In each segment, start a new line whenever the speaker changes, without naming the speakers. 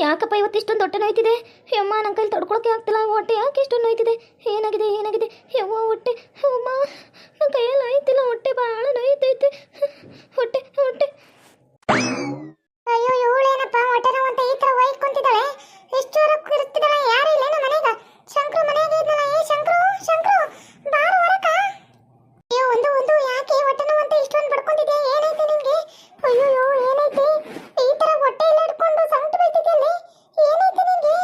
ಯಾಕಪ್ಪ ಇವತ್ತು ಇಷ್ಟೊಂದು ಹೊಟ್ಟೆ ನೋಯ್ತಿದೆ? ಅಮ್ಮ ನನ್ನ ಕೈಲಿ ತಡ್ಕೊಳಕ್ಕೆ ಆಗ್ತಿಲ್ಲ ಹೊಟ್ಟೆ ಯಾಕೆ ಇಷ್ಟೊಂದು ನೋಯ್ತಿದೆ? ಏನಾಗಿದೆ ಏನಾಗಿದೆ? ಯವ್ವ ಹೊಟ್ಟೆ. ಅಮ್ಮ ನನ್ನ ಕೈಯಲ್ಲಿ ಆಯ್ತಿಲ್ಲ ಹೊಟ್ಟೆ ಭಾಳ ನೋಯ್ತೈತೆ. ಹೊಟ್ಟೆ ಹೊಟ್ಟೆ
ಅಯ್ಯೋ ಇವಳೇನಪ್ಪ ಹೊಟ್ಟೆ ನೋವು ಅಂತ ಈ ತರ ಒಯ್ದು ಕುಂತಿದ್ದಾಳೆ ಎಷ್ಟು ಜೋರ ಇರ್ತಿದ್ದಾಳೆ ಯಾರು ಇಲ್ಲೇನ ಮನೆಗ ಶಂಕ್ರು ಮನೆಯಾಗ ಇದ್ನಲ್ಲ ಏ ಶಂಕ್ರು ಶಂಕ್ರು ಬಾರು ಹೊರಕ ಅಯ್ಯೋ ಒಂದು ಒಂದು ಯಾಕೆ ಹೊಟ್ಟೆ ನೋವು ಅಂತ ಇಷ್ಟೊಂದು ಬಡ್ಕೊಂಡಿದ್ಯಾ ಏನೈತೆ ನಿನ್ಗೆ ಅಯ್ಯೋ ಏನೈತೆ ಈ ತರ ಹೊಟ್ಟೆ ಎಲ್ಲ ಇಟ್ಕೊಂಡು ಸಂಕಟ ಬೈತಿದ್ಯಲ್ಲಿ ಏನೈತೆ ನಿನ್ಗೆ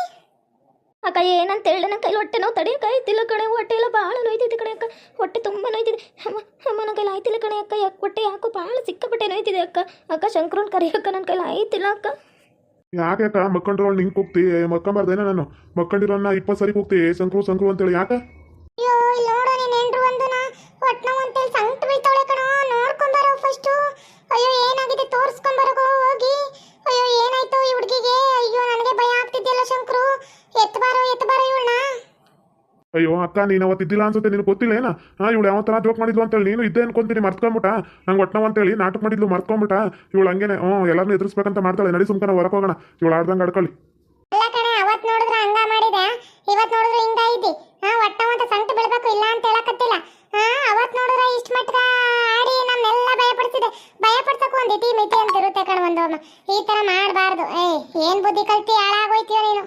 ಅಕ್ಕ ಏನಂತ ಹೇಳಿ ನನ್ನ ಕೈಲಿ ಹೊಟ್ಟೆ ನೋವು ತಡೆಯಕ್ಕೆ ಆಯ್ತಿಲ್ಲ ಕಣೆ, ಹೊಟ್ಟೆ ಎಲ್ಲ ಭಾಳ ನೋಯ್ತಿದೆ ಕಣೆ ಅಕ್ಕ. ಹೊಟ್ಟೆ ತುಂಬ ನೋಯ್ತಿದೆ. ಅಮ್ಮ ಅಮ್ಮ ನನ್ನ ಕೈಲಿ ಆಯ್ತಿಲ್ಲ ಕಣೆ ಅಕ್ಕ. ಯಾಕೆ ಹೊಟ್ಟೆ ಯಾಕೋ ಭಾಳ ಸಿಕ್ಕಾಪಟ್ಟೆ ನೋಯ್ತಿದೆ ಅಕ್ಕ. ಅಕ್ಕ, ಶಂಕ್ರನ್ ಕರಿಯಕ್ಕ ನನ್ನ ಕೈಲಿ ಆಯ್ತಿಲ್ಲ ಅಕ್ಕ.
ಯಾಕೆ ಅಕ್ಕ? ಮಕ್ಕಂಡ್ರೋಳು ನಿಂಗೆ ಕೂಗ್ತಿ? ಮಕ್ಕಂಬಾರ್ದೇನ ನಾನು? ಮಕ್ಕಂಡಿರೋನ್ನ ಇಪ್ಪತ್ತು ಸರಿ ಕೂಗ್ತಿ? ಸಂಕ್ರು ಶಂಕ್ರು ಅಂತೇಳಿ ಯಾಕ
ಅಯ್ಯೋ ಇಲ್ಲಿ ನೋಡು ನೀನ್ ಹೆಂಡ್ರು ಒಂದುನ ಹೊಟ್ಟೆ ನೋವು ಅಂತೇಳಿ ಸಂಕಟ ಬೈತಾಳೆ ಕಣೋ ನೋಡ್ಕೊಂಬರೋ ಫಸ್ಟು ಅಯ್ಯೋ ಏನಾಗಿದೆ ತೋರಿಸ್ಕೊಂಬರಗೋ ಹೋಗಿ ಅಯ್ಯೋ ಏನಾಯ್ತು ಈ ಹುಡುಗಿಗೆ ಅಯ್ಯೋ ನನಗೆ ಭಯ ಆಗ್ತಿದ್ಯಲ್ಲ ಶಂಕ್ರು ಎತ್ತಬಾರೋ ಎತ್ತಬಾರೋ ಇವಳನ್ನ
ಅಯ್ಯೋ ಅಕ್ಕ, ನೀನು ಅವತ್ತು ಅನ್ಸುತ್ತೆ, ನಿನಗೆ ಗೊತ್ತಿಲ್ಲ ಏನ? ಹಾ ಇವಳು ಯಾವ ಥರ ಜೋಕ್ ಮಾಡಿದ್ಲು ಅಂತೇಳಿ, ನೀನು ಇದ್ದೇ ಅನ್ಕೊಂತೀನಿ, ಮರ್ತ್ಕೊಂಬಿಟ್ಟ. ನಂಗೆ ಒಟ್ಟನವ ಅಂತೇಳಿ, ನಾಟಕ ಮಾಡಿದ್ಲು, ಮರ್ತ್ಕೊಂಬಿಟ್ಟ. ಇವಳು ಹಂಗೇನೆ ಹ್ಞೂ ಎಲ್ಲರನ್ನೂ ಎದುರಿಸ್ಬೇಕಂತ ಮಾಡ್ತಾಳೆ, ನಡಿ ಸುಮ್ಕನ ಹೊರಗೆ ಹೋಗೋಣ. ಇವಳು ಆಡ್ದಂಗೆ ಆಡ್ಕೊಳ್ಳಿ.
ಅಲ್ಲ ಕಣೆ ಅವತ್ತು ನೋಡಿದ್ರೆ ಹಂಗ ಮಾಡಿದೆ. ಇವತ್ತು ನೋಡಿದ್ರೆ ಹಿಂಗ ಇದ್ದಿ ಹಾ ಅಂತ ಸಂಕಟ ಬೀಳ್ಬೇಕು ಇಲ್ಲ ಅಂತ ಹೇಳಕತ್ತಿಲ್ಲ. ಹಾ ಅವತ್ತು ನೋಡಿದ್ರೆ ಇಷ್ಟ ಮಟ್ಟ ಆಡಿ ನಮ್ನೆಲ್ಲ ಭಯಪಡಿಸಿದೆ. ಭಯಪಡ್ಸಕ್ಕೂ ಒಂದ್ ಇತಿ ಮಿತಿ ಅಂತ ಇರುತ್ತೆ ಕಣ ಒಂದು ಈ ತರ ಮಾಡಬಾರ್ದು. ಏನ್ ಬುದ್ಧಿ ಕಲ್ತಿ ಹಾಳಾಗೋಯ್ತೀಯ ನೀನು?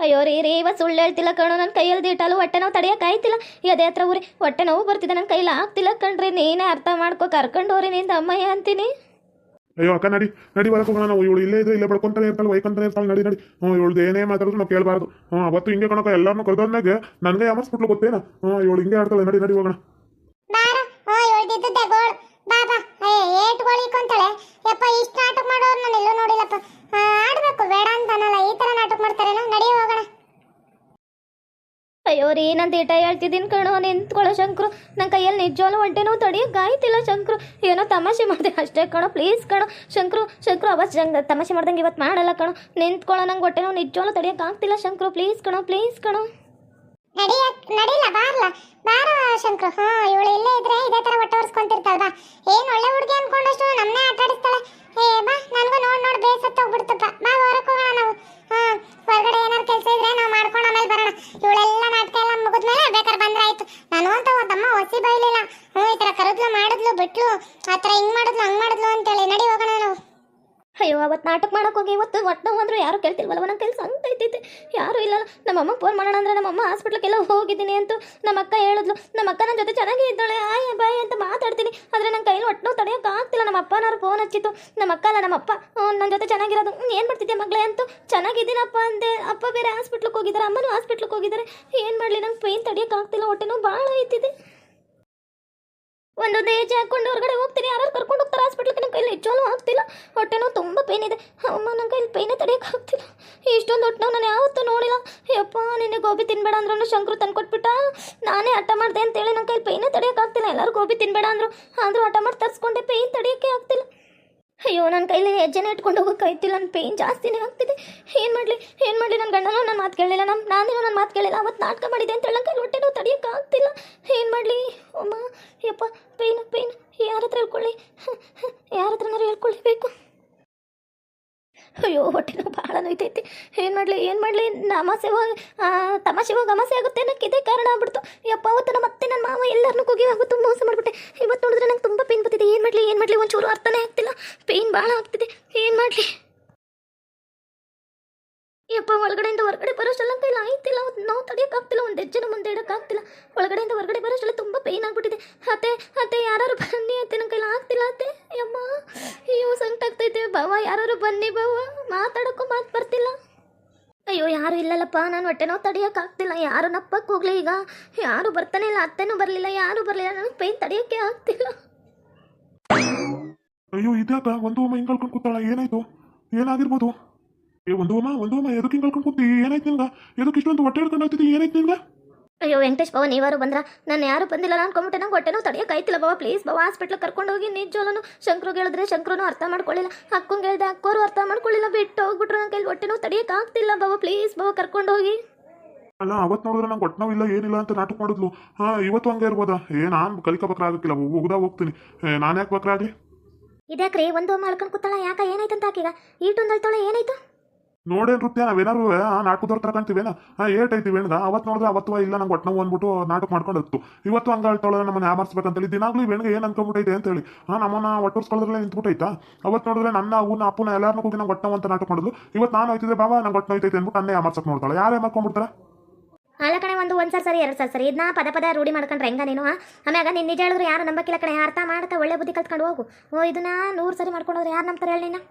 ಅಯ್ಯೋ ರೀ ರೀ ಇವ ಸುಳ್ಳು ಹೇಳ್ತಿಲ್ಲ ಕಣೋ ನನ್ನ ಕೈಯಲ್ಲಿ ಇಟ್ಟಲು ಹೊಟ್ಟೆ ನೋವು ತಡೆಯಕ್ಕೆ ಆಯ್ತಿಲ್ಲ ಎದೆ ಹತ್ರ ಊರಿ ಹೊಟ್ಟೆ ನೋವು ಬರ್ತಿದೆ ನನ್ನ ಕೈಲಿ ಆಗ್ತಿಲ್ಲ ಕಣ್ರಿ ನೀನೇ ಅರ್ಥ ಮಾಡ್ಕೋ ಕರ್ಕೊಂಡು ಹೋರಿ ನಿಂದ ಅಮ್ಮಯ್ಯ ಅಂತೀನಿ.
ಅಯ್ಯೋ ಅಕ್ಕ ನಡಿ ನಡಿ ಹೋಗೋಣ ನಾವು. ಇವಳು ಇಲ್ಲೇ ಇದ್ರೆ ಇಲ್ಲೇ ಬಡ್ಕೊಂತಾನೆ ಇರ್ತಾಳೆ ವೈಕಂತಾನೆ ಇರ್ತಾಳೆ ನಡಿ ನಡಿ. ಹ್ಞೂ ಇವಳು ಏನೇ ಮಾತಾಡೋದು ನಾವು ಕೇಳಬಾರ್ದು. ಹ್ಞೂ ಅವತ್ತು ಹಿಂಗೆ ಕಣಕ ಎಲ್ಲರನ್ನೂ ಕರೆದೋದ್ಮೇಲೆ ನನಗೆ ಅಮರ್ಸ್ಬಿಟ್ಲು ಗೊತ್ತೇನ? ಹ್ಞೂ ಇವಳು ಹಿಂಗೆ ಆಡ್ತಾಳೆ ನಡಿ ನಡಿ ಹೋಗೋಣ.
ಬಾರ ಹೋ ಇವಳ್ದಿದ್ದೆ ಗೋಳ್ ಬಾ ಬಾ ಏ ಏಟ್ ಗೋಳಿಕೊಂತಾಳೆ ಯಪ್ಪ ಇಷ್ಟ ನಾಟಕ ಮಾಡೋರು ನಾನು ಎಲ್ಲೂ ನೋಡಿಲ್ಲಪ್ಪ ಆಡ್ಬೇಕು ಬೇಡ ಅಂತ ಅನ್ನಲ್ಲ ಈ ತರ ನಾಟಕ ಮಾಡ್ತಾರೇನೋ ನಡಿ ಹೋಗೋಣ
ಅಯ್ಯೋ ಏನಂತ ನಾನು ದಿಟ ಹೇಳ್ತಿದ್ದೀನಿ ಕಣೋ, ನಿಂತ್ಕೊಳ್ಳೋ ಶಂಕರು. ನನ್ನ ಕೈಯಲ್ಲಿ ನಿಜವಾಗ್ಲೂ ಹೊಂಟೆನೋ ನೋವು ಗಾಯ್ತಿಲ್ಲ ಶಂಕ್ರು. ಏನೋ ತಮಾಷೆ ಮಾಡಿದೆ ಅಷ್ಟೇ ಕಣೋ ಪ್ಲೀಸ್ ಕಣೋ. ಶಂಕರು ಶಂಕರು ಅವತ್ತು ಜಂಗ್ ತಮಾಷೆ ಮಾಡ್ದಂಗೆ ಇವತ್ತು ಮಾಡಲ್ಲ ಕಣೋ. ನಿಂತ್ಕೊಳ್ಳೋ ನಂಗೆ ಹೊಟ್ಟೆ ನೋವು ನಿಜವಾಗ್ಲೂ ತಡಿಯೋಕ್ಕಾಗ್ತಿಲ್ಲ ಶಂಕ್ರು. ಪ್ಲೀಸ್ ಕಣೋ ಪ್ಲೀಸ್ ಕಣೋ.
ನಡಿ ನಡಿಲ್ಲ, ಬಾರ್ಲ. ಬಾರ ಶಂಕರು. ಹಾ, ಇವಳು ಇಲ್ಲೇ ಇದ್ರೆ ಇದೇ ತರ ಹೊಟ್ಟೆ ಒರೆಸ್ಕೊಂತಿರ್ತಾಳ ಬಾ. ಏನ್ ಒಳ್ಳೆ ಹುಡುಗಿ ಅನ್ಕೊಂಡಷ್ಟು ನಮ್ಮನ್ನೇ ಆಟಾಡಿಸ್ತಾಳೆ ಏ, ಬಾ, ನನಗೂ ನೋಡ್ ನೋಡ್ ಬೇಸತ್ತ ಹೋಗ್ಬಿಡ್ತಪ್ಪ ಬಾ. ಹೊರಕ್ ಹೋಗೋಣ ನಾವು. ಹಾ, ಹೊರಗಡೆ ಏನಾರು ಕೆಲಸ ಇದ್ರೆ ನಾವು ಮಾಡ್ಕೊಂಡು ಆಮೇಲೆ ಬರೋಣ. ಇವಳೆಲ್ಲ ನಾಟಕ ಎಲ್ಲ ಮುಗಿದ್ಮೇಲೆ ಬೇಕಾದ್ರೆ ಬಂದ್ರಾಯ್ತು ನಾನು ಅಂತ ಒಂದಮ್ಮ ಹೊಸಿ ಬೈಲಿಲ್ಲ. ಹ್ಞೂ, ಈ ಥರ ಕರೆದ್ಲು, ಮಾಡಿದ್ಲು, ಬಿಟ್ಲು. ಆ ಥರ ಹಿಂಗ್ ಮಾಡಿದ್ಲು, ಹಂಗ್ ಮಾಡಿದ್ಲು ಅಂತೇಳಿ. ನಡಿ ಹೋಗೋಣ ನಾವು.
ಅಯ್ಯೋ ಅವತ್ತು ನಾಟಕ ಮಾಡಕ್ಕೆ ಹೋಗಿ ಇವತ್ತು ಒಟ್ಟು ಅಂದ್ರೆ ಯಾರು ಕೇಳ್ತಿಲ್ವಲ್ಲ ನನ್ನ ಕೆಲಸ ಅಂತ ಐತೈತೆ ಯಾರು ಇಲ್ಲ ನಮ್ಮ ಅಮ್ಮ ಫೋನ್ ಮಾಡೋಣ ಅಂದ್ರೆ ನಮ್ಮ ಅಮ್ಮ ಹಾಸ್ಪಿಟ್ಲಿಗೆಲ್ಲ ಹೋಗಿದ್ದೀನಿ ಅಂತೂ ನಮ್ಮ ಅಕ್ಕ ಹೇಳಿದ್ಲು. ನಮ್ಮ ಅಕ್ಕ ನನ್ನ ಜೊತೆ ಚೆನ್ನಾಗೇ ಇದ್ದಾಳೆ, ಆಯ್, ಬಾಯ್ ಅಂತ ಮಾತಾಡ್ತೀನಿ. ಆದರೆ ನನ್ನ ಕೈಲಿ ಒಟ್ಟು ತಡೆಯೋಕೆ ಆಗ್ತಿಲ್ಲ, ನಮ್ಮ ಅಪ್ಪನವ್ರು ಫೋನ್ ಹಚ್ಚಿತ್ತು. ನಮ್ಮ ಅಕ್ಕ ಅಲ್ಲ, ನಮ್ಮ ಅಪ್ಪ ನನ್ನ ಜೊತೆ ಚೆನ್ನಾಗಿರೋದು. ಏನು ಮಾಡ್ತಿದ್ದೆ ಮಗಳೇ ಅಂತೂ? ಚೆನ್ನಾಗಿದ್ದೀನಪ್ಪ ಅಂದೆ. ಅಪ್ಪ ಬೇರೆ ಹಾಸ್ಪಿಟ್ಲಿಗೆ ಹೋಗಿದ್ದಾರೆ, ಅಮ್ಮನೂ ಹಾಸ್ಪಿಟ್ಲಿಗೆ ಹೋಗಿದ್ದಾರೆ. ಏನು ಮಾಡಲಿ, ನಂಗೆ ಪೈನ್ ತಡೆಯೋಕ್ಕಾಗ್ತಿಲ್ಲ ಹೊಟ್ಟೆನೂ ಭಾಳ ಐತಿದೆ ಒಂದೊಂದು ಏಜ್ ಹಾಕೊಂಡು ಹೊರಗಡೆ ಹೋಗ್ತೀನಿ. ಯಾರು ಕರ್ಕೊಂಡು ಹೋಗ್ತಾರೆ ಹಾಸ್ಪಿಟ್ಲಿಗೆ ನನ್ನ ಕೈಲಿ ಹೆಚ್ಚು ಆಗ್ತಿಲ್ಲ. ಹೊಟ್ಟೆನೋ ತುಂಬ ಪೇನ್ ಇದೆ. ಅಮ್ಮ ನನ್ನ ಕೈಲಿ ಪೇನೇ ತಡೆಯೋಕೆ ಆಗ್ತಿಲ್ಲ. ಇಷ್ಟೊಂದು ಹೊಟ್ಟೆ ನಾನು ಯಾವತ್ತೂ ನೋಡಿಲ್ಲ. ಯಪ್ಪ, ನಿನ್ನೆ ಗೋಬಿ ತಿನ್ಬೇಡ ಅಂದ್ರೂ ಶಂಕರು ತಂದ್ಕೊಟ್ಬಿಟ್ಟ ನಾನೇ ಹಠ ಮಾಡಿದೆ ಅಂತೇಳಿ ನನ್ನ ಕೈಲಿ ಪೇನೇ ತಡೆಯೋಕೆ ಆಗ್ತಿಲ್ಲ. ಎಲ್ಲರೂ ಗೋಬಿ ತಿನ್ಬೇಡ ಅಂದರು. ಆದರೂ ಹಠ ಮಾಡಿ ತರಿಸ್ಕೊಂಡೆ ಪೇನ್ ತಡೆಯೋಕ್ಕೆ ಆಗ್ತಿಲ್ಲ. ಅಯ್ಯೋ ನನ್ನ ಕೈಲಿ ಹೆಜ್ಜೆನೇ ಇಟ್ಕೊಂಡು ಹೋಗೋಕೆ ಆಯ್ತಿಲ್ಲ ನನ್ನ ಪೇಯ್ನ್ ಜಾಸ್ತಿನೇ ಆಗ್ತಿದೆ. ಏನು ಮಾಡಲಿ? ಏನು ಮಾಡಲಿ? ನನ್ನ ಗಂಡನೂ ನನ್ನ ಮಾತು ಕೇಳಿಲ್ಲ ನಮ್ಮ ನಾನೇನೋ ನನ್ನ ಮಾತು ಕೇಳಿಲ್ಲ ಅವತ್ತು ನಾಟಕ ಮಾಡಿದೆ ಅಂತ ಹೇಳಿ ನನ್ನ ಕೈಲಿ ಹೊಟ್ಟೆನೂ ತಡೆಯೋಕೆ ಆಗ್ತಿಲ್ಲ. ಏನು ಮಾಡಲಿ? ಅಮ್ಮ, ಯಪ್ಪ ಯಾರ ಹತ್ರ ಹೇಳ್ಕೊಳ್ಳಿ? ಯಾರ ಹತ್ರನಾರು ಅಯ್ಯೋ, ಹೊಟ್ಟೆ ನೋವು ಭಾಳ ನೋಯ್ತೈತಿ. ಏನು ಮಾಡಲಿ ಏನು ಮಾಡಲಿ? ನಮಾಸೆ ಹೋಗಿ ತಮಾಷೆ ಹೋಗಿ ಅಮಾಸೆ ಆಗುತ್ತೆ ಅನ್ನೋಕ್ಕೆ ಇದೇ ಕಾರಣ ಆಗ್ಬಿಡ್ತು. ಯಪ್ಪ, ಅವತ್ತು ನಮ್ಮ ಅತ್ತೆ, ನನ್ನ ಮಾವ ಎಲ್ಲರನ್ನೂ ಕುಗಿ ಆಗುತ್ತೆ ಮೋಸ ಮಾಡಿಬಿಟ್ಟೆ. ಇವತ್ತು ನೋಡಿದ್ರೆ ನಂಗೆ ತುಂಬ ಪೇನ್ ಬರ್ತಿದೆ. ಏನು ಮಾಡಲಿ ಏನು ಮಾಡಲಿ? ಒಂಚೂರು ಅರ್ಥನೇ ಆಗ್ತಿಲ್ಲ. ಪೇನ್ ಭಾಳ ಆಗ್ತಿದೆ. ಏನು ಮಾಡಲಿ? ಯಪ್ಪ, ಒಳಗಡೆಯಿಂದ ಹೊರಗಡೆ ಬರೋಷ್ಟೆಲ್ಲ ಕೈಲಿ ಆಯ್ತಿಲ್ಲ. ನೋವು ತಡೆಯೋಕ್ಕಾಗ್ತಿಲ್ಲ. ಒಂದು ಹೆಜ್ಜೆನ ಮುಂದೆ ಇಡೋಕ್ಕಾಗ್ತಿಲ್ಲ. ಒಳಗಡೆಯಿಂದ ಹೊರಗಡೆ ಬರೋಷ್ಟೆಲ್ಲ ತುಂಬ ಪೇನ್ ಆಗ್ಬಿಟ್ಟಿದೆ ಅತ್ತೆ ಅತ್ತೆ ಯಾರು ಬನ್ನಿ ಅತ್ತೆ ನನ್ನ ಕೈಲಿ ಆಗ್ತಿಲ್ಲ ಅತ್ತೆ ಯಮ್ಮ ಅಯ್ಯೋ ಸಂಕಟ ಆಗ್ತೈತೆ ಬಾವ ಯಾರು ಬನ್ನಿ ಬಾವ ಮಾತಾಡೋಕ್ಕೂ ಮಾತು ಬರ್ತಿಲ್ಲ ಅಯ್ಯೋ ಇಲ್ಲಲ್ಲಪ್ಪ ನಾನು ಹೊಟ್ಟೆ ನೋವು ತಡೆಯೋಕ್ಕಾಗ್ತಿಲ್ಲ ಯಾರು ನಪ್ಪಕ್ಕೆ ಹೋಗ್ಲಿ ಈಗ? ಯಾರು ಬರ್ತಾನೆ ಇಲ್ಲ, ಅತ್ತೆನೂ ಬರಲಿಲ್ಲ, ಯಾರು ಬರಲಿಲ್ಲ ನನಗೆ ಪೇನ್ ತಡಿಯೋಕೆ ಆಗ್ತಿಲ್ಲ.
ಅಯ್ಯೋ, ಇದ್ಯಾಕ? ಒಂದು ಅಮ್ಮ ಹಿಂಗೆ ಕಳ್ಕೊಂಡು ಕೂತಾಳ, ಏನಾಯ್ತು? ಏನಾಗಿರ್ಬೋದು? ಏ, ಒಂದು ಅಮ್ಮ ಒಂದು ಅಮ್ಮ ಎದಕ್ಕೆ ಹಿಂಗೆ ಕಳ್ಕೊಂಡು ಕೂತಿ? ಏನಾಯ್ತು ನಿನ್ಗ? ಎದಕ್ಕೆ ಇಷ್ಟೊಂದು ಹೊಟ್ಟೆ ಹಿಡ್ಕೊಂಡು ಆಗ್ತಿದ್ದಿ ಏನಾಯ್ತು
ಅಯ್ಯೋ ವೆಂಕಟೇಶ್ ಬಾವ ನೀವಾರು ಬಂದ್ರ? ನಾನು ಯಾರು ಬಂದಿಲ್ಲ ನಾನು ಅನ್ಕೊಂಬಿಟ್ಟೆ ನಂಗೆ ಹೊಟ್ಟೆನೂ ತಡೆಯೋಕ್ಕಾಯ್ತಿಲ್ಲ ಬಾವ ಪ್ಲೀಸ್ ಬಾವ ಹಾಸ್ಪಿಟ್ಲ್ ಕರ್ಕೊಂಡು ಹೋಗಿ ನಿಜವಲ್ಲೂ ಶಂಕ್ರಿಗೆ ಹೇಳಿದ್ರೆ ಶಂಕ್ರನು ಅರ್ಥ ಮಾಡ್ಕೊಳ್ಳಿಲ್ಲ ಅಕ್ಕಂಗೆ ಹೇಳಿದೆ ಅಕ್ಕೋರು ಅರ್ಥ ಮಾಡ್ಕೊಳ್ಳಿಲ್ಲ ಬಿಟ್ಟು ಹೋಗ್ಬಿಟ್ರು ನನ್ನ ಕೈಲಿ ಹೊಟ್ಟೆನೂ ತಡೆಯೋಕ್ಕಾಗ್ತಿಲ್ಲ ಬಾವ ಪ್ಲೀಸ್ ಬಾವ ಕರ್ಕೊಂಡು ಹೋಗಿ.
ಅಲ್ಲ ಅವತ್ತು ನೋಡಿದ್ರೆ ನಂಗೆ ಹೊಟ್ಟೆ ನೋವಿಲ್ಲ ಏನಿಲ್ಲ ಅಂತ ನಾಟಕ ಮಾಡಿದ್ಲು. ಹಾ ಇವತ್ತು ಹಂಗೆ ಇರ್ಬೋದಾ? ಏ ನಾನು ಕಲಿಕೋಬೇಕಾಗಿಲ್ಲ ಹೋಗ್ದಾ ಹೋಗ್ತೀನಿ. ನಾನು ಯಾಕೆ ಬೇಕ್ರಾಗಲಿ
ಇದ್ಯಾಕ್ರಿ ಒಂದು ಮಾಡ್ಕೊಂಡು ಕೂತಾಳ ಯಾಕ ಏನಾಯ್ತಂತ ಆಕೀಗ? ಈಟೊಂದು ಅಳ್ತಾಳೆ ಏನಾಯ್ತು?
ನೋಡೇನ್ ನೃತ್ಯ ನಾವೇನಾರು ನಾಟಕದವ್ರ ತರ ಕಾಣ್ತೀವೇನ ಹಾ ಏಟ್ ಐತಿ ವೇಣದ ಅವತ್ತು ನೋಡಿದ್ರೆ ಅವತ್ತು ಇಲ್ಲ, ನಂಗೆ ಒಟ್ಟು ಅಂದ್ಬಿಟ್ಟು ನಾಟಕ ಮಾಡ್ಕೊಂಡು ಹತ್ತು ಇವತ್ತು ಹಂಗ ಹೇಳ್ತಾಳೆ ನಮ್ಮನ್ನ ಯಾಮರ್ಸ್ಬೇಕಂತೇಳಿ. ದಿನಾಗ್ಲೂ ಈ ಏನ್ ಅನ್ಕೊಂಬಿಟ್ಟೈತೆ ಅಂತೇಳಿ. ಹಾ ನಮ್ಮನ್ನ ಒಟ್ಟರ್ಸ್ಕೊಳ್ಳೋದ್ರಲ್ಲೇ ನಿಂತ್ಬಿಟ್ಟೈತಾ? ಅವತ್ತು ನೋಡಿದ್ರೆ ನನ್ನ ಊರ್ನ ಅಪ್ಪನ ಎಲ್ಲಾರನ್ನೂ ಹೋಗಿ ನಂಗೆ ಒಟ್ಟ ಅಂತ ನಾಟಕ ಮಾಡಿದ್ಲು. ಇವತ್ತು ನಾನು ಹೋಯ್ತಿದ್ರೆ ಬಾಬಾ, ನಂಗೆ ಒಟ್ಟು ಹೋಯ್ತೈತೆ ಅಂದ್ಬಿಟ್ಟು ಅನ್ನೇ ಯಾಮರ್ಸಕ್ ನೋಡ್ತಾಳೆ. ಯಾರೇ ಮಾಡ್ಕೊಂಡ್ಬಿಡ್ತಾರೆ?
ಅಲ್ಲ ಕಣೆ, ಒಂದು ಒಂದು ಸರಿ, ಎರಡು ಸರ್, ಸರಿ. ಇದನ್ನ ಪದ ಪದ ರೂಢಿ ಮಾಡ್ಕೊಂಡ್ರೆ ಹೆಂಗ ನೀನು? ಆಮ್ಯಾಗ ನೀನು ನಿಜ ಹೇಳಿದ್ರು ಯಾರು ನಂಬಕ್ಕಿಲ್ಲ ಕಣೆ. ಅರ್ಥ ಮಾಡ್ತಾ ಒಳ್ಳೆ ಬುದ್ಧಿ ಕಲ್ತ್ಕೊಂಡು ಹೋಗು. ಓ, ಇದನ್ನ ನೂರು ಸರಿ ಮಾಡ್ಕೊಂಡೋದ್ರೆ ಯಾರು ನಂಬ್ತಾರೆ ಹೇಳಿ ನೀನು?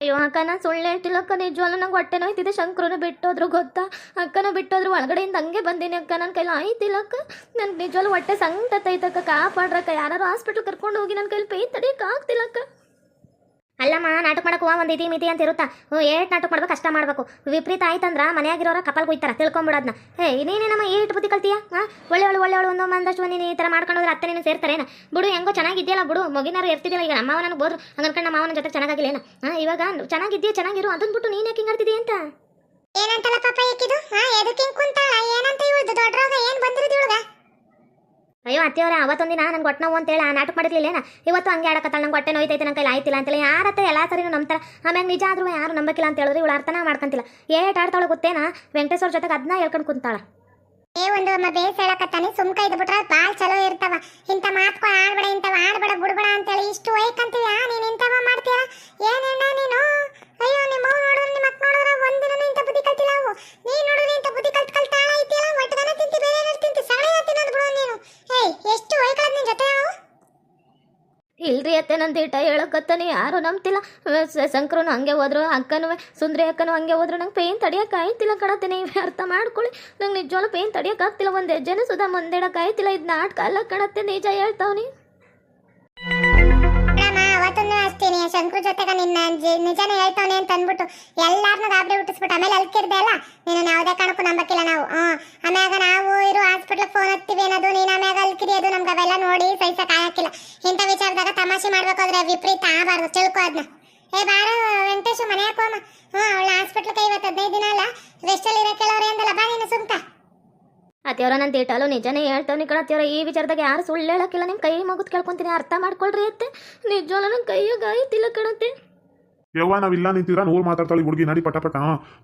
ಅಯ್ಯೋ ಅಕ್ಕ ನಾನು ಸುಳ್ಳು ಹೇಳ್ತಿಲ್ಲಕ್ಕ ನಿಜವಲ್ಲ ನಂಗೆ ಹೊಟ್ಟೆ ನೋಯ್ತಿದೆ ಶಂಕರನು ಬಿಟ್ಟೋದ್ರು ಗೊತ್ತಾ? ಅಕ್ಕನ ಬಿಟ್ಟೋದ್ರು, ಒಳಗಡೆಯಿಂದ ಹಂಗೆ ಬಂದೀನಿ ಅಕ್ಕ ನನ್ನ ಕೈಲಿ ಆಯ್ತಿಲ್ಲಕ್ಕ ನನ್ಗೆ ನಿಜವಲ್ಲ ಹೊಟ್ಟೆ ಸಂಕಟ ಐತಕ್ಕ ಕಾಪಾಡ್ರಕ್ಕ. ಯಾರು ಹಾಸ್ಪಿಟ್ಲ್ ಕರ್ಕೊಂಡು ಹೋಗಿ ನನ್ನ ಕೈಲಿ ಪೇನ್ ತಡಿಯಕ್ಕೆ ಆಗ್ತಿಲ್ಲಕ್ಕ ಅಲ್ಲಮ್ಮ, ನಾಟಕ ಮಾಡಕ್ಕೆ ಹೋಗ ಒಂದು ಇತಿ ಮಿತಿ ಅಂತ ಇರುತ್ತಾ? ಏಟ್ ನಾಟಕ ಮಾಡ್ಬೇಕು ಕಷ್ಟ ಮಾಡಬೇಕು. ವಿಪರೀತ ಆಯ್ತಂದ್ರ ಮನೆಯಾಗಿರೋರ ಕಪಲ್ ಕುಯ್ತಾರೆ, ತಿಳ್ಕೊಂಬಿಡೋದ್ನ. ಏ ನೀನೇನಮ್ಮ ಏಟ್ ಬುದ್ಧಿ ಕಲ್ತೀಯ? ಹಾಂ? ಒಳ್ಳೆ ಒಳ್ಳೆ ಒಳ್ಳೆ ಒಳ್ಳೆ ಒಂದು ಒಂದಷ್ಟು ನೀನು ಈ ಥರ ಮಾಡ್ಕೊಂಡೋದ್ರೆ ಅತ್ತೆ ನೀನು ಸೇರ್ತಾರೇನ ಬಿಡು, ಹೆಂಗೋ ಚೆನ್ನಾಗಿದ್ಯಲ್ಲ ಬಿಡು. ಮಗಿನಾರು ಇರ್ತಿದ್ದಿಲ್ಲ ಈಗ ನಮ್ಮ ನನಗೆ ಬೋದ್ರು ಹಂಗನ್ಕೊಂಡು ನಮ್ಮ ಮಾವನ ಜೊತೆ ಚೆನ್ನಾಗಿಲ್ಲೇನ ಹಾಂ, ಇವಾಗ ಚೆನ್ನಾಗಿದ್ದೀಯ ಚೆನ್ನಾಗಿರು ಅದನ್ನ ಬಿಟ್ಟು ನೀನು ಯಾಕೆ ಹಿಂಗಾಡ್ತಿದ್ದೀಯ ಅಂತ?
ಏನಂತಲ್ಲ ಪಾಪ ಏಕಿದು ಹಾಂ ಎದಕ್ಕೆ ಹಿಂಗೆ ಕುಂತಾಳ? ಏನಂತ ಇವಳು ದೊಡ್ಡ ರೋಗ ಏನು ಬಂದಿರೋದು ಇವಳ್ಗ?
ಅಯ್ಯೋ, ಅತ್ತೆಯವರೇ ಅವತ್ತೊಂದಿನ ನನ್ಗೆ ಹೊಟ್ಟೆ ನೋವು ಅಂತೇಳಿ ಆ ನಾಟಕ ಮಾಡಿರ್ಲಿಲ್ಲೇನ ಇವತ್ತು ಹಂಗೆ ಆಡಕತ್ತಾಳ, ನಂಗೆ ಹೊಟ್ಟೆ ನೋಯ್ತೈತೆ ನನ್ನ ಕೈಲಿ ಆಯ್ತಿಲ್ಲ ಅಂತೇಳಿ ಯಾರತ್ತೆ ಎಲ್ಲ ಸರಿನೂ ನಂಬ್ತಾರೆ? ಆಮ್ಯಾಗ ನಿಜ ಆದ್ರೂ ಯಾರು ನಂಬಕಿಲ್ಲ ಅಂತ ಹೇಳಿದ್ರೆ, ಇವಳು ಅರ್ಥನ ಮಾಡ್ಕೊಂತಿಲ್ಲ. ಏಟ್ ಆಡ್ತಾಳೆ ಗೊತ್ತೇನ? ವೆಂಕಟೇಶ್ವರ ಜೊತೆಗೆ ಅದನ್ನ ಹೇಳ್ಕೊಂಡು ಕುಂತಾಳ.
ಏ, ಒಂದು ಅಮ್ಮ ಬೇಸ್ ಹೇಳಕತ್ತಾನೆ, ಸುಮ್ಕ ಇದ್ ಬಿಟ್ರ ಬಾಳ್ ಚಲೋ ಇರ್ತಾವ. ಇಂತ ಮಾತ್ಕೊ ಆಡ್ಬೇಡ ಇಂತವ ಆಡ್ಬೇಡ, ಬಿಡ್ಬೇಡ ಅಂತೇಳಿ ಇಷ್ಟು ವೈಕಂತೀವ ನೀನ್ ಇಂತವ ಮಾಡ್ತೀಯ? ಏನೇನ ನೀನು? ಅಯ್ಯೋ ನಿಮ್ಮ ನೋಡಿದ್ರೆ ನಿಮ್ಮ ನೋಡಿದ್ರೆ ಒಂದಿನ ಇಂತ ಬುದ್ಧಿ ಕಲ್ತಿಲ್ಲ ಅವು ನೀನ್ ನೋಡಿದ್ರೆ ಇಂತ ಬುದ್ಧಿ ಕಲ್ತ್ ಕಲ್ತ್ ಆಳ ಐತಿಯಲ್ಲ ಒಟ್ಟಗನ ತಿಂತಿ ಬೇರೆ ಏನಾರು ತಿಂತಿ ಸಗಣಿ ತಿನ್ನೋದು ಬಿಡು ನೀನು ಏಯ್ ಎಷ್ಟು ವೈಕಳದ್ ನಿನ್ ಜೊತೆ ಅವು
ಇಲ್ರಿ ಇಟ್ಟ ಹೇಳಕತ್ತಾನೆ, ಯಾರು ನಂಬ್ತಿಲ್ಲ. ಶಂಕರನು ಹಂಗೆ ಹೋದ್ರು, ಅಕ್ಕನೂ ಸುಂದ್ರಿ ಅಕ್ಕನು ಹಂಗೆ ಹೋದ್ರು, ನಂಗೆ ಪೇನ್ ತಡಿಯಕ್ಕೆ ಆಯ್ತಿಲ್ಲ ಕಣತ್ತೆ, ನೀವು ಅರ್ಥ ಮಾಡ್ಕೊಳ್ಳಿ. ನಂಗೆ ನಿಜವಾಗ್ಲೂ ಪೇನ್ ತಡಿಯಕ್ಕೆ ಆಗ್ತಿಲ್ಲ, ಒಂದು ಹೆಜ್ಜೆನೂ ಸುಧಾ ಮುಂದಿಡಕ್ಕೆ ಆಯ್ತಿಲ್ಲ, ಇದು ನಾಟಕ ಅಲ್ಲ ಕಡತ್ತೆ ನಿಜ ಹೇಳ್ತಾವನಿ
ಅವತ್ತನ್ನು ಅಷ್ಟೇ ನೀ ಶಂಕರು ಜೊತೆಗ ನಿನ್ನ ನಿಜಾನೆ ಹೇಳ್ತಾನೆ ಅಂತ ಅಂದ್ಬಿಟ್ಟು ಎಲ್ಲಾರನ್ನೂ ಗಾಬರಿ ಹುಟ್ಟಿಸ್ಬಿಟ್ಟು, ಆಮೇಲೆ ಅಲ್ಕಿರ್ದೆ ಅಲ್ಲ, ನೀನು ಯಾವುದೇ ಕಾರಣಕ್ಕೂ ನಂಬಕ್ಕಿಲ್ಲ ನಾವು. ಹ್ಮ್ ಆಮ್ಯಾಗ ನಾವು ಇರೋ ಹಾಸ್ಪಿಟ್ಲ್ ಫೋನ್ ಹತ್ತೀವಿ ಅನ್ನೋದು, ನೀನು ಆಮ್ಯಾಗ ಅಲ್ಕಿರಿ ಅದು ನಮ್ಗೆ ಅವೆಲ್ಲ ನೋಡಿ ಸಹಿಸಕ್ಕೆ ಆಗಕ್ಕಿಲ್ಲ ಇಂಥ ತಮಾಷೆ ಮಾಡ್ಬೇಕಾದ್ರೆ ವಿಪರೀತ ಆಗಬಾರ್ದು. ತಿಳ್ಕೊ ಅದನ್ನ ಏ, ಬಾರ, ವೆಂಕಟೇಶು ಮನೆ ಹಾಕೋಮ ಹ್ಞೂ ಅವಳ ಕೈ ಇವತ್ತು ಹದಿನೈದು ದಿನ ಅಲ್ಲ. ರೆಸ್ಟಲ್ಲಿ ಇರೋ ಕೆಲವ್ರು ಎಂದಲ್ಲ ಬಾ ನೀನು ಸುಮ್ಕ.
ಅತ್ಯವರ ನನ್ನ ದೇಟಲು ನಿಜನೇ ಹೇಳ್ತಾವ್ನಿ ಕಣತ್ಯವರ ಈ ವಿಚಾರದಾಗ ಯಾರು ಸುಳ್ಳು ಹೇಳಕ್ಕಿಲ್ಲ. ನಿಮ್ಮ ಕೈ ಮುಗಿದು ಕೇಳ್ಕೊಂತೀನಿ. ಅರ್ಥ ಮಾಡ್ಕೊಳ್ರಿ ಅತ್ತೆ. ನಿಜವಲ್ಲ ನನ್ನ ಕೈಯಾಗ ಆಯ್ತಿಲ್ಲ ಕಣತ್ತೆ
ಯವ್ವ ಇಲ್ಲ ನಿಂತಿದ್ರ ನೂರು ಮಾತಾಡ್ತಾಳೆ ಹುಡುಗಿ. ನಡಿ ಪಟ ಪಟ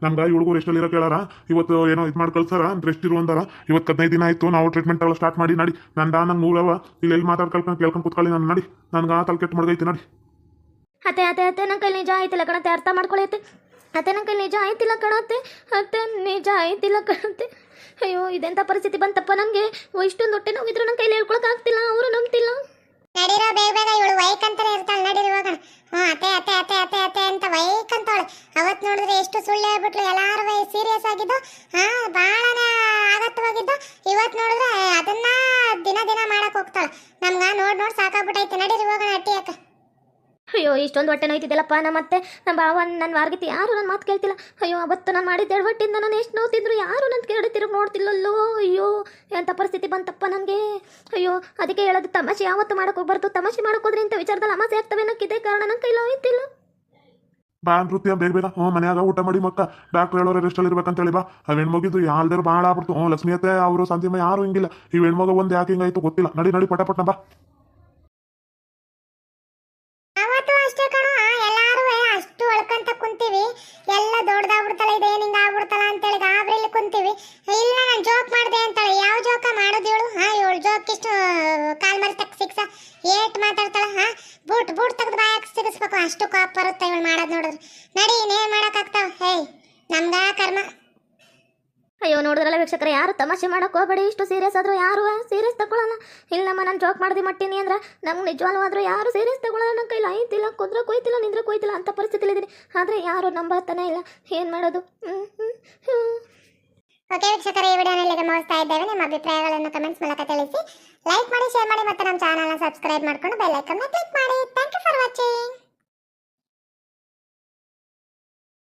ನಮ್ಗ ಈ ಹುಡುಗರು ಎಷ್ಟಲ್ಲಿ ಇರೋ ಕೇಳಾರ ಇವತ್ತು ಏನೋ ಇದು ಮಾಡಿ ಕಳ್ಸಾರ ರೆಸ್ಟ್ ಇರು ಅಂದಾರ? ಇವತ್ತು ಹದಿನೈದು ದಿನ ಆಯ್ತು. ನಾವು ಟ್ರೀಟ್ಮೆಂಟ್ ಎಲ್ಲ ಸ್ಟಾರ್ಟ್ ಮಾಡಿ, ನಡಿ. ನಂದ, ನಂಗೆ ನೂರವ ಇಲ್ಲಿ ಎಲ್ಲಿ ಮಾತಾಡ್ಕೊಳ್ಕೊಂಡು ಕೇಳ್ಕೊಂಡು ಕೂತ್ಕೊಳ್ಳಿ ನಾನು. ನಡಿ. ನನ್ಗೆ ಆ ತಲೆ ಕೆಟ್ಟು ಮಡ್ಗೈತಿ, ನಡಿ.
ಅತ್ತೆ ಅತ್ತೆ ಅತ್ತೆ ನನ್ನ ಕೈ ನಿಜ ಆಯ್ತಿಲ್ಲ ಕಣತ್ತೆ. ಅರ್ಥ ಮಾಡ್ಕೊಳ್ಳೈತೆ ಅತ್ತೆ ನನ್ನ ಕೈ ನಿಜ ಆಯ್ತಿಲ್ಲ ಕಣತ್ತೆ. ಅತ್ತೆ, ನಿಜ ಆಯ್ತಿಲ್ಲ ಕಣತ್ತೆ. ಅಯ್ಯೋ ಇದೆಂಥ ಪರಿಸ್ಥಿತಿ ಬಂತಪ್ಪ ನನಗೆ ಇಷ್ಟೊಂದು ಹೊಟ್ಟೆ ನೋವಿದ್ರು ನನ್ನ ಕೈಲಿ ಹೇಳ್ಕೊಳಕ್ ಆಗ್ತಿಲ್ಲ. ಅವರು ನಂಬ್ತಿಲ್ಲ.
ನಡೀರೋ ಬೇಗ ಬೇಗ ಇವಳು ವೈಕ್ ಇರ್ತಾಳೆ ನಡೀರಿ ಹೋಗೋಣ ಹ್ಞೂ ಅತ್ತೆ ಅತ್ತೆ ಅತ್ತೆ ಅತ್ತೆ ಅತ್ತೆ ಅಂತ ವೈಕಂತಾಳೆ ಅವತ್ತು ನೋಡಿದ್ರೆ ಎಷ್ಟು ಸುಳ್ಳು ಹೇಳ್ಬಿಟ್ಲು. ಎಲ್ಲಾರು ಸೀರಿಯಸ್ ಆಗಿದ್ದು, ಹಾ ಭಾಳನೇ ಆಗತ್ತವಾಗಿದ್ದು. ಇವತ್ತು ನೋಡಿದ್ರೆ ಅದನ್ನ ದಿನ ದಿನ ಮಾಡಕ್ ಹೋಗ್ತಾಳೆ. ನಮ್ಗೆ ನೋಡಿ ನೋಡಿ ಸಾಕಾಗ್ಬಿಟ್ಟೈತೆ ನಡೀರಿ ಹೋಗೋಣ ಅಟ್ಟಿಯಕ್ಕ
ಅಯ್ಯೋ, ಇಷ್ಟೊಂದು ಹೊಟ್ಟೆ ನೋಯ್ತಿದ್ದೆಲ್ಲಪ್ಪ ನಮ್ಮ ಮತ್ತೆ ನಮ್ಮ ಭಾವ ನನ್ನ ವಾರ್ಗಿತಿ, ಯಾರು ನನ್ನ ಮಾತು ಕೇಳ್ತಿಲ್ಲ? ಅಯ್ಯೋ, ಅವತ್ತು ನಾನು ಮಾಡಿದ್ದೆ ಹೊಟ್ಟಿಂದ ನಾನು ಎಷ್ಟು ನೋಡ್ತಿದ್ರು ಯಾರು ನನ್ನ ಕೆರಡು ತಿರುಗಿ ನೋಡ್ತಿಲ್ಲಲ್ಲೋ, ಅಯ್ಯೋ ಎಂಥ ಪರಿಸ್ಥಿತಿ ಬಂತಪ್ಪ ನನಗೆ? ಅಯ್ಯೋ, ಅದಕ್ಕೆ ಹೇಳೋದು ತಮಾಷೆ, ಯಾವತ್ತು ಮಾಡಕ್ಕೆ ಹೋಗ್ಬಾರ್ದು, ತಮಾಷೆ ಮಾಡೋಕೋದ್ರೆ ಇಂಥ ವಿಚಾರದಲ್ಲಿ ಅಮಾಸೆ ಆಗ್ತವೆ ಕಾರಣ ನನ್ನ ಕೈಲಿ ಹೋಯ್ತಿಲ್ಲ
ಬಾ ನೃತ್ಯ ಬೇಗ ಬೇಡ ಹ್ಞೂ ಮನ್ಯಾಗ ಊಟ ಮಾಡಿ ಮಕ್ಕ ಡಾಕ್ಟರ್ ಹೇಳೋರು ರೆಸ್ಟಲ್ಲಿ ಇರ್ಬೇಕಂತ ಹೇಳಿ ಬಾ. ಅವ್ ಹೆಣ್ಮಗಿದ್ದು ಯಾವ್ದಾರು ಭಾಳ ಆಗ್ಬಿಡ್ತು. ಹ್ಞೂ ಲಕ್ಷ್ಮಿ ಅತ್ತೆ, ಅವರು ಸಂತಿಮ ಯಾರು ಹಿಂಗಿಲ್ಲ. ಈ ಹೆಣ್ಮಗ ಒಂದು ಯಾಕೆ ಹಿಂಗಾಯ್ತು ಗೊತ್ತಿಲ್ಲ. ನಡಿ ನಡಿ, ಪಟ, ಪಟ್ನ ಬಾ
ಅವತ್ತು ಅಷ್ಟೇ ಕಣೋ ಎಲ್ಲಾರು ಅಷ್ಟು ಒಳ್ಕಂತ ಕುಂತೀವಿ ಎಲ್ಲ ದೊಡ್ಡದಾಗ್ಬಿಡ್ತಲ್ಲ ಇದು ಏನ್ ಹಿಂಗ ಆಗ್ಬಿಡ್ತಲ್ಲ ಅಂತೇಳಿ ಗಾಬರಿಲಿ ಕುಂತೀವಿ ಇಲ್ಲ ನಾನು ಜೋಕ್ ಮಾಡ್ದೆ ಅಂತಾಳೆ ಯಾವ ಜೋಕ ಮಾಡೋದು ಇವಳು ಹಾ ಇವಳು ಜೋಕ್ ಇಷ್ಟು ಕಾಲ್ ಮರಿ ತಕ್ಕ ಸಿಕ್ಸ ಮಾತಾಡ್ತಾಳ ಹಾ? ಬೂಟ್ ಬೂಟ್ ತೆಗೆದು ಬಾಯಾಗ ಸಿಗಿಸ್ಬೇಕು. ಅಷ್ಟು ಕಾಪ್ ಬರುತ್ತೆ ಇವಳು ಮಾಡೋದು ನೋಡಿದ್ರೆ. ನಡಿ ಇನ್ನೇನು ಮಾಡೋಕ್ಕಾಗ್ತಾವ? ಹೇಯ್, ನಮ್ದ ಕರ್ಮ.
ಅಯ್ಯೋ, ನೋಡಿದ್ರಲ್ಲ ವೀಕ್ಷಕರ, ಯಾರು ತಮಾಷೆ ಮಾಡಕ್ಕೆ ಹೋಗಬೇಡಿ. ಇಷ್ಟು ಸೀರಿಯಸ್ ಆದರೂ ಯಾರು ಸೀರಿಯಸ್ ತಗೊಳ್ಳೋಣ? ಇಲ್ಲಮ್ಮ ನಾನು ಜೋಕ್ ಮಾಡ್ದೆ ಮಟ್ಟಿನಿ ಅಂದ್ರೆ ನಮ್ಗೆ ನಿಜವಾಗ್ಲೂ ಯಾರು ಸೀರಿಯಸ್ ತಗೊಳ್ಳೋಣ ನನ್ನ ಕೈಲಿ ಐತಿಲ್ಲ ಕುದ್ರೆ ಕೊಯ್ತಿಲ್ಲ, ನಿಂದ್ರೆ ಕೊಯ್ತಿಲ್ಲ ಅಂತ ಪರಿಸ್ಥಿತಿಲಿದ್ದೀನಿ ಆದರೆ ಯಾರು ನಂಬತ್ತಾನೆ ಇಲ್ಲ. ಏನು ಮಾಡೋದು? ಹ್ಞೂ ಹ್ಞೂ ಹ್ಞೂ
ಓಕೆ ವೀಕ್ಷಕರೇ, ಈ ವಿಡಿಯೋನಲ್ಲಿ ಗಮನಿಸ್ತಾ ಇದ್ದೇವೆ. ನಿಮ್ಮ ಅಭಿಪ್ರಾಯಗಳನ್ನು ಕಮೆಂಟ್ಸ್ ಮೂಲಕ ತಿಳಿಸಿ. ಲೈಕ್ ಮಾಡಿ ಶೇರ್ ಮಾಡಿ ಮತ್ತು ನಮ್ಮ ಚಾನಲ್ನ ಸಬ್ಸ್ಕ್ರೈಬ್ ಮಾಡ್ಕೊಂಡು ಬೆಲ್ ಐಕನ್ನ ಕ್ಲಿಕ್ ಮಾಡಿ. Thank you for watching